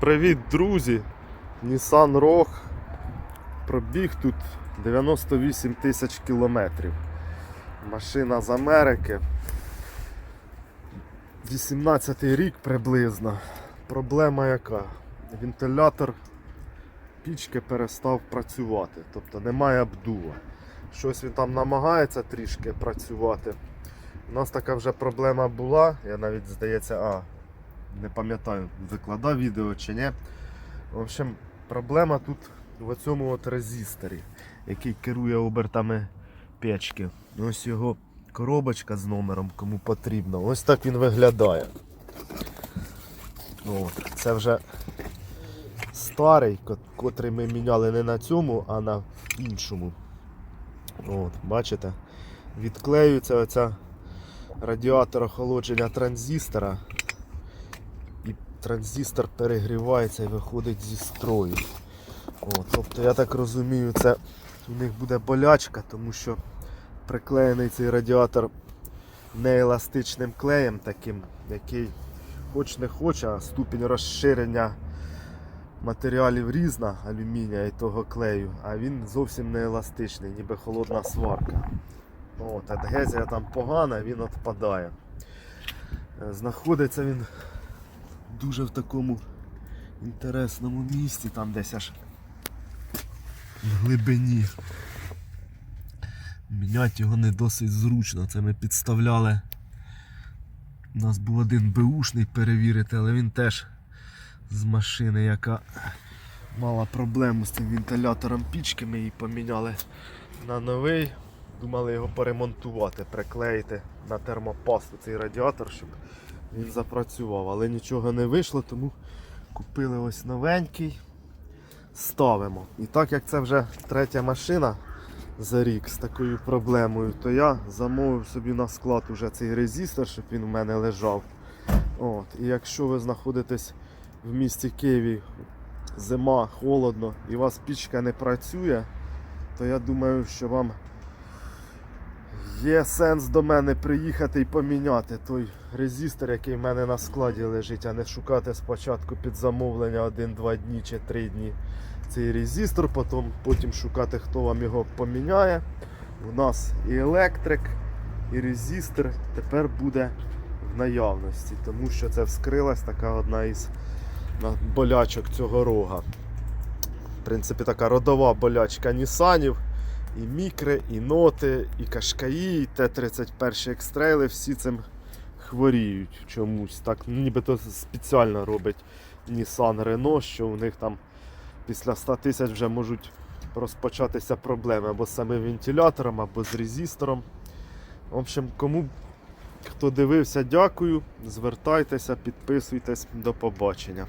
Привіт, друзі! Nissan Rogue. Пробіг тут 98 тисяч кілометрів. Машина з Америки. 18 рік приблизно. Проблема яка? Вентилятор пічки перестав працювати, тобто немає обдува. Щось він там намагається трішки працювати. У нас така вже проблема була, я навіть здається, а, не пам'ятаю, викладав відео чи ні. В общем, проблема тут в цьому от резисторі, який керує обертами печки. Ось його коробочка з номером, кому потрібно. Ось так він виглядає. От, це вже старий, котрий ми міняли не на цьому, а на іншому. От, бачите? Відклеюється оця радіатор охолодження транзистора. Транзистор перегрівається і виходить зі строю. От, тобто, я так розумію, це у них буде болячка, тому що приклеєний цей радіатор нееластичним клеєм таким, який хоч не хоч, а ступінь розширення матеріалів різна, алюмінія і того клею, а він зовсім не еластичний, ніби холодна сварка. От, адгезія там погана, він відпадає. Е, Знаходиться він дуже в такому інтересному місці, там десь аж в глибині. Міняти його не досить зручно. Це ми підставляли. У нас був один беушний перевірити, але він теж з машини, яка мала проблему з цим вентилятором пічки, ми її поміняли на новий. Думали його поремонтувати, приклеїти на термопасту цей радіатор, щоб він запрацював. Але нічого не вийшло, тому купили ось новенький. Ставимо. І так як це вже третя машина за рік з такою проблемою, то я замовив собі на склад уже цей резистор, щоб він у мене лежав. От. І якщо ви знаходитесь в місті Києві, зима, холодно і у вас пічка не працює, то я думаю, що вам є сенс до мене приїхати і поміняти той резистор, який в мене на складі лежить, а не шукати спочатку під замовлення 1-2 дні чи 3 дні цей резистор, потім, потім шукати, хто вам його поміняє. У нас і електрик, і резистор тепер буде в наявності, тому що це вскрилась така одна із болячок цього рога. В принципі, така родова болячка Нісанів. І мікри, і ноти, і кашкаї, і Т-31 екстрейли всі цим хворіють чомусь. Так, нібито спеціально робить Nissan Renault, що у них там після 100 тисяч вже можуть розпочатися проблеми або з самим вентилятором, або з резистором. В общем, кому хто дивився, дякую. Звертайтеся, підписуйтесь, до побачення.